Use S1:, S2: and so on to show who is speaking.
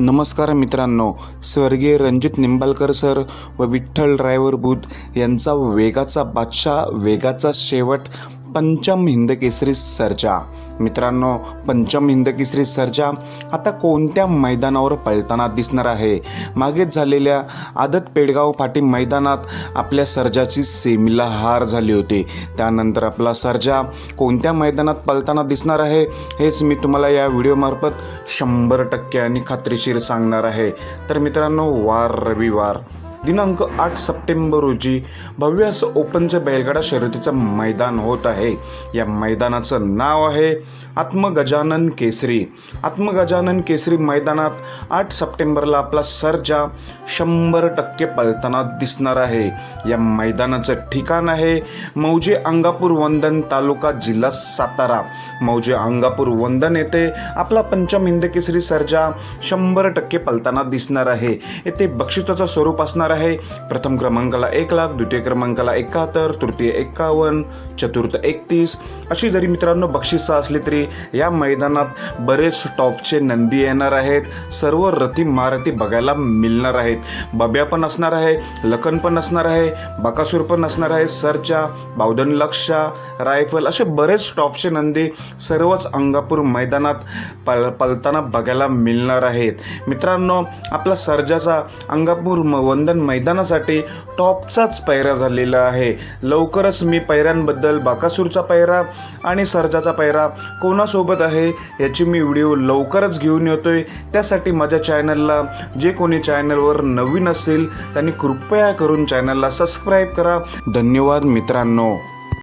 S1: नमस्कार मित्रांनो स्वर्गीय रणजित निंबाळकर सर व विठ्ठल ड्रायव्हर बुध यांचा वेगाचा बादशाह वेगाचा शेवट पंचम हिंद केसरी सर्जा मित्रांनो पंचम हिंदकेसरी सर्जा आता कोणत्या मैदानावर पळताना दिसणार आहे? मागेच झालेल्या आदत पेडगाव फाटी मैदानात आपल्या सर्जाची सेमीला हार झाली होती. त्यानंतर आपला सर्जा कोणत्या मैदानात पळताना दिसणार आहे हेच मी तुम्हाला या व्हिडिओमार्फत शंभर टक्के आणि खात्रीशीर सांगणार आहे. तर मित्रांनो वार रविवार. दिनांक आठ सप्टेंबर रोजी भव्य असं ओपनच्या बैलगाडा शर्यतीचं मैदान होत आहे. या मैदानाचं नाव आहे आत्मगजानन केसरी. आत्मगजानन केसरी मैदानात आठ सप्टेंबरला आपला सर्जा शंभर टक्के पळताना दिसणार आहे. या मैदानाचं ठिकाण आहे मौजे अंगापूर वंदन तालुका जिल्हा सातारा. मौजे अंगापूर वंदन येथे आपला पंचम हिंद केसरी सर्जा शंभर टक्के पलताना दिसणार आहे. येथे बक्षिसाचं स्वरूप असणार आहे. प्रथम क्रमांकाला एक लाख द्वितीय क्रमांकाला एकाहत्तर तृतीय एक्कावन्न चतुर्थ एकतीस. अशी जरी मित्रांनो बक्षिसं असली तरी या मैदानात बरेच टॉपचे नंदी येणार आहेत. सर्व रथी महारथी बघायला मिळणार आहेत. बब्या पण असणार आहे लखन पण असणार आहे बकासूर पण असणार आहे सरच्या बावधन लक्षा रायफल असे बरेच टॉपचे नंदी सर्वच अंगापूर मैदानात पल पलताना बघायला मिळणार आहेत. मित्रांनो आपला सर्जाचा अंगापूर वंदन मैदानासाठी टॉपचाच पैरा झालेला आहे. लवकरच मी पैऱ्यांबद्दल बाकासूरचा पैरा आणि सर्जाचा पैरा कोणासोबत आहे याची मी व्हिडिओ लवकरच घेऊन येतोय. त्यासाठी माझ्या चॅनलला जे कोणी चॅनलवर नवीन असेल त्यांनी कृपया करून चॅनलला सबस्क्राईब करा. धन्यवाद मित्रांनो.